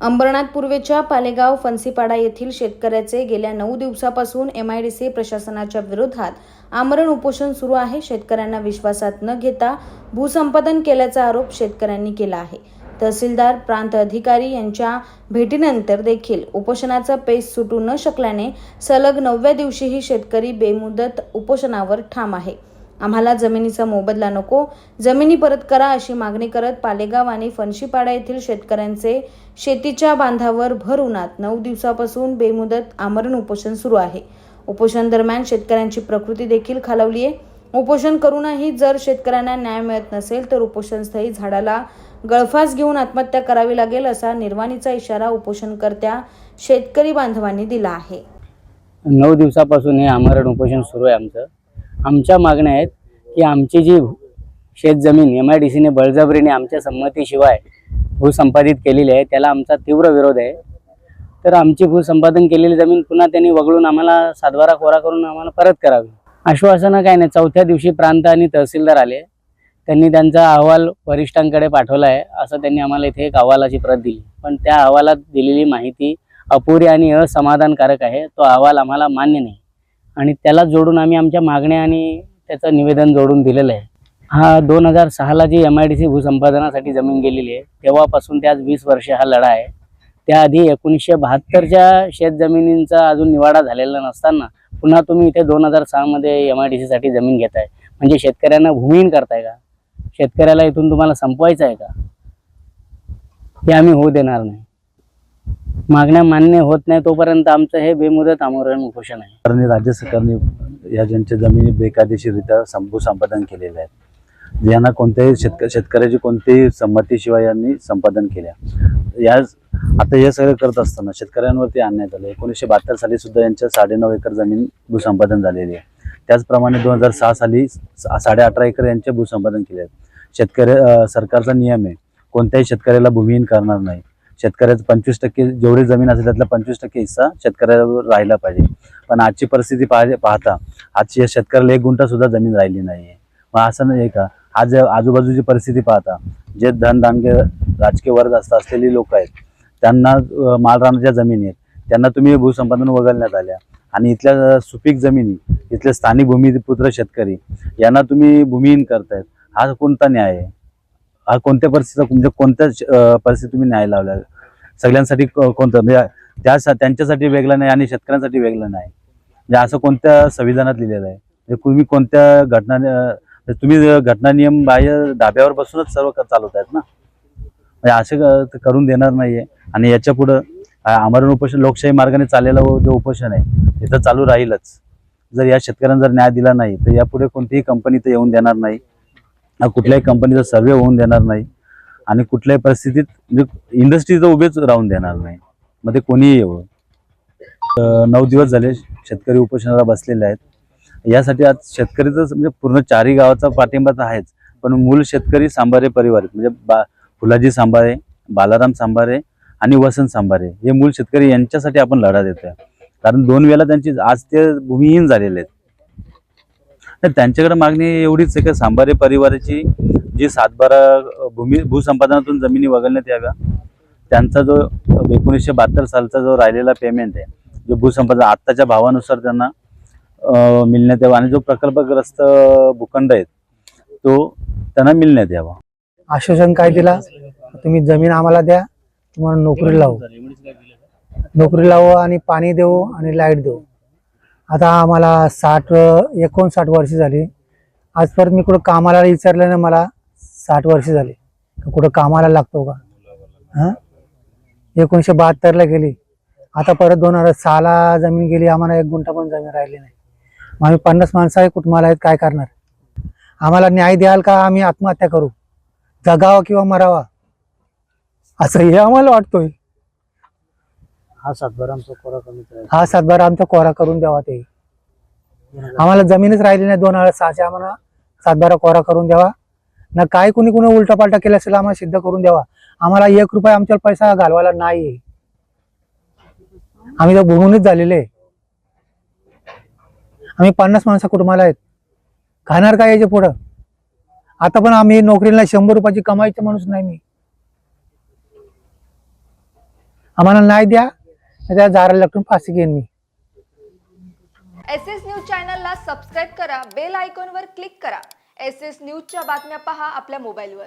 अंबरनाथ पूर्वेच्या पालेगाव फन्सीपाडा येथील शेतकऱ्याचे गेल्या नऊ दिवसापासून एमआयडीसी प्रशासनाच्या विरोधात आमरण उपोषण सुरू आहे. शेतकऱ्यांना विश्वासात न घेता भूसंपादन केल्याचा आरोप शेतकऱ्यांनी केला आहे. तहसीलदार प्रांत अधिकारी यांच्या भेटीनंतर देखील उपोषणाचा पेच सुटू न शकल्याने सलग नवव्या दिवशीही शेतकरी बेमुदत उपोषणावर ठाम आहे. आम्हाला जमिनीचा मोबदला नको. जमिनी परत करा अशी मागणी करत पालेगाव आणि फणशीपाडा येथील शेतकऱ्यांचे शेतीच्या बांधावर भर उन्हात नऊ दिवसापासून बेमुदत आमरण उपोषण सुरू आहे. उपोषण दरम्यान शेतकऱ्यांची प्रकृती देखील खालावली आहे. उपोषण करूनही जर शेतकऱ्यांना न्याय मिळत नसेल तर उपोषणस्थळी झाडाला गळफास घेऊन आत्महत्या करावी लागेल असा निर्वाणीचा इशारा उपोषणकर्त्या शेतकरी बांधवांनी दिला आहे. नऊ दिवसापासून हे आमरण उपोषण सुरू आहे आमचं. आमच्या मागण्या आहेत की आमची जी शेतजमीन एम आय डी सीने बळजबरीने आमच्या संमतीशिवाय भूसंपादित केलेली आहे त्याला आमचा तीव्र विरोध आहे. तर आमची भूसंपादन केलेली जमीन पुन्हा त्यांनी वगळून आम्हाला सातबारा कोरा करून आम्हाला परत करावी. आश्वासनं काय नाही चौथ्या दिवशी प्रांत आणि तहसीलदार आले. त्यांनी त्यांचा अहवाल वरिष्ठांकडे पाठवला आहे असं त्यांनी आम्हाला इथे एक अहवालाची प्रत दिली. पण त्या अहवालात दिलेली माहिती अपुरी आणि असमाधानकारक आहे तो अहवाल आम्हाला मान्य नाही. आणि त्याला जोडून आम्ही आमच्या मागण्या आणि त्याचं निवेदन जोडून दिलेलं आहे. हा दोन हजार सहाला G M I D C भूसंपादनासाठी जमीन गेलेली आहे तेव्हापासून त्याच वीस वर्ष हा लढा आहे. त्याआधी एकोणीसशे बहात्तरच्या शेतजमिनींचा अजून निवाडा झालेला नसताना पुन्हा तुम्ही इथे दोन हजार सहामध्ये एम आय डी सीसाठी जमीन घेताय. म्हणजे शेतकऱ्यांना भूमिहीन करताय का? शेतकऱ्याला इथून तुम्हाला संपवायचं आहे का? हे आम्ही होऊ देणार नाही. मागण्या मान्य होत नाही तोपर्यंत आमचं हे बेमुदत आमरण उपोषण आहे. सरकारने राज्य सरकारने या ज्यांच्या जमिनी बेकायदेशीररित्या संपू संपादन केलेल्या आहेत. यांना कोणत्याही शेतक शेतकऱ्याची कोणत्याही संमतीशिवाय यांनी संपादन केल्या. या आता हे सगळं करत असताना शेतकऱ्यांवरती आणण्यात आलं एकोणीसशे बहात्तर साली सुद्धा यांच्या साडेनऊ एकर जमीन भूसंपादन झालेली आहे. त्याचप्रमाणे दोन हजार सहा साली सा- साडे अठरा एकर यांचे भूसंपादन केले आहेत. शेतकरी सरकारचा नियम आहे. कोणत्याही शेतकऱ्याला भूमिहीन करणार नाही. शेतकऱ्याचं पंचवीस टक्के जेवढी जमीन असेल त्यातला पंचवीस टक्के हिस्सा शेतकऱ्यावर राहिला पाहिजे. पण आजची परिस्थिती पाहिजे पाहता आजची या शेतकऱ्याला एक गुंठा सुद्धा जमीन राहिली नाही आहे मग असं नाही का? आज आजूबाजूची परिस्थिती पाहता जे धनदानगे राजकीय वर्ग असता असलेली लोक आहेत त्यांना मालरानाच्या जमिनी आहेत त्यांना तुम्ही भूसंपादन वगळण्यात आल्या. आणि इथल्या सुपीक जमिनी इथले स्थानिक भूमिपुत्र शेतकरी यांना तुम्ही भूमिहीन करतायत. हा कोणता न्याय आहे? हा कोणत्या परिस्थितीचा म्हणजे कोणत्या परिस्थितीत तुम्ही न्याय लावला? सगळ्यांसाठी कोणतं? म्हणजे त्या त्यांच्यासाठी वेगळं नाही आणि शेतकऱ्यांसाठी वेगळं नाही. म्हणजे असं कोणत्या संविधानात लिहिलेलं आहे? म्हणजे तुम्ही कोणत्या घटना म्हणजे तुम्ही घटना नियम बाह्य धाब्यावर बसूनच सर्व चालवत आहेत ना? म्हणजे असे करून देणार नाहीये. आणि याच्या पुढं आमरण उपोषण लोकशाही मार्गाने चाललेलं व- जे उपोषण आहे ते तर चालू राहीलच. जर या शेतकऱ्यांना जर न्याय दिला नाही तर यापुढे कोणतीही कंपनी तर येऊन देणार नाही. कुठल्याही कंपनीचा सर्वे होऊन देणार नाही. आणि कुठल्याही परिस्थितीत म्हणजे इंडस्ट्री तर उभेच राहून देणार नाही. मग ते कोणीही येऊ नऊ दिवस झाले शेतकरी उपोषणाला बसलेले आहेत. यासाठी आज शेतकरीच म्हणजे पूर्ण चारही गावाचा पाठिंबा तर आहेच. पण मूल शेतकरी सांबारे परिवार म्हणजे बा फुलाजी सांबारे बालाराम सांबारे आणि वसंत सांबारे हे मूल शेतकरी यांच्यासाठी आपण लढा देतोय. कारण दोन वेळा त्यांची आज ते भूमिहीन झालेले आहेत. तर त्यांच्याकडे मागणी एवढीच आहे का सांबारे परिवाराची जी सातबारा भूमी भूसंपादनातून जमिनी वगळण्यात याव्या. त्यांचा जो एकोणीसशे बहात्तर सालचा जो राहिलेला पेमेंट आहे जो भूसंपादन आत्ताच्या भावानुसार त्यांना मिळण्यात यावा आणि जो प्रकल्पग्रस्त भूखंड आहेत तो त्यांना मिळण्यात यावा. आश्वासन काय दिला? तुम्ही जमीन आम्हाला द्या तुम्हाला नोकरी लावू. नोकरी लावू आणि पाणी देऊ आणि लाइट देऊ. आता आम्हाला साठ एकोणसाठ वर्ष झाली. आज परत मी कुठं कामाला विचारलं ना मला साठ वर्ष झाली. कुठं कामाला लागतो का? हां? एकोणीसशे बहात्तरला गेली. आता परत दोन हजार सहाला जमीन गेली आम्हाला एक गुंठा पण जमीन राहिली नाही. मग आम्ही पन्नास माणसं आहे कुटुंबाला आहेत काय करणार? आम्हाला न्याय द्याल का? आम्ही आत्महत्या करू. जगावा किंवा मरावा. असं हे आम्हाला वाटतोय. हा सातबारा आमचा कोरा कमी हा सातबारा आमचा कोरा करून द्यावा ते. आम्हाला जमीनच राहिली नाही दोन हजार सहाशे. आम्हाला सातबारा कोरा करून द्यावा. ना काय कुणी कुणी उलटा पालटा केला असेल आम्हाला सिद्ध करून द्यावा. आम्हाला एक रुपया आमच्या पैसा घालवायला नाही आम्ही तर बुडूनच झालेले. आम्ही पन्नास माणसा कुटुंबाला आहेत. खाणार काय याच्या पुढं? आता पण आम्ही नोकरीला शंभर रुपयाची कमाईचे माणूस नाही मी. आम्हाला नाही द्या. त्या झाडाला लटून फाशी घेईन मी. एस एस न्यूज चॅनलला सबस्क्राईब करा बेल आयकॉनवर क्लिक करा. एस एस न्यूजच्या बातम्या पहा आपल्या मोबाईलवर.